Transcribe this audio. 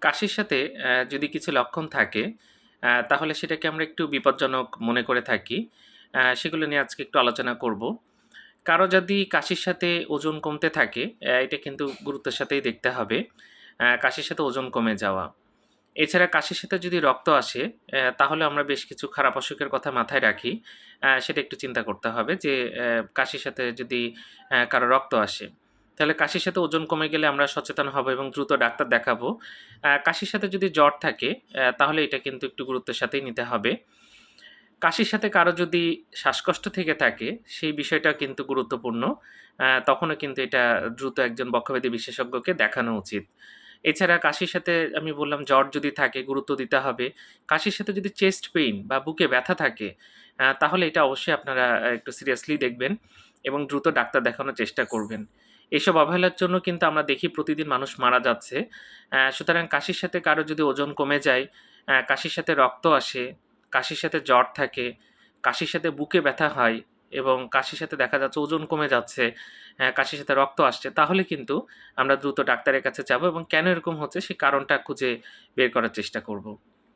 কাশির সাথে যদি কিছু লক্ষণ থাকে, তাহলে সেটাকে আমরা একটু বিপজ্জনক মনে করে থাকি। সেগুলো নিয়ে আজকে একটু আলোচনা করব। কারও যদি কাশির সাথে ওজন কমতে থাকে, এটা কিন্তু গুরুত্বের সাথেই দেখতে হবে। কাশির সাথে ওজন কমে যাওয়া। এছাড়া কাশির সাথে যদি রক্ত আসে, তাহলে আমরা বেশ কিছু খারাপ অসুখের কথা মাথায় রাখি। সেটা একটু চিন্তা করতে হবে যে, কাশির সাথে যদি কারও রক্ত আসে, তাহলে কাশির সাথে ওজন কমে গেলে আমরা সচেতন হব এবং দ্রুত ডাক্তার দেখাবো। কাশির সাথে যদি জ্বর থাকে, তাহলে এটা কিন্তু একটু গুরুত্বের সাথেই নিতে হবে। কাশির সাথে কারও যদি শ্বাসকষ্ট থেকে থাকে, সেই বিষয়টা কিন্তু গুরুত্বপূর্ণ। তখনও কিন্তু এটা দ্রুত একজন বক্ষব্যাধি বিশেষজ্ঞকে দেখানো উচিত। এছাড়া কাশির সাথে আমি বললাম জ্বর যদি থাকে গুরুত্ব দিতে হবে। কাশির সাথে যদি চেস্ট পেইন বা বুকে ব্যথা থাকে, তাহলে এটা অবশ্যই আপনারা একটু সিরিয়াসলি দেখবেন এবং দ্রুত ডাক্তার দেখানোর চেষ্টা করবেন। এসব অবহেলার জন্য কিন্তু আমরা দেখি প্রতিদিন মানুষ মারা যাচ্ছে। সুতরাং কাশির সাথে কারও যদি ওজন কমে যায়, কাশির সাথে রক্ত আসে, কাশির সাথে জ্বর থাকে, কাশির সাথে বুকে ব্যথা হয় এবং কাশির সাথে দেখা যাচ্ছে ওজন কমে যাচ্ছে, কাশির সাথে রক্ত আসছে, তাহলে কিন্তু আমরা দ্রুত ডাক্তারের কাছে যাব এবং কেন এরকম হচ্ছে সেই কারণটা খুঁজে বের করার চেষ্টা করব।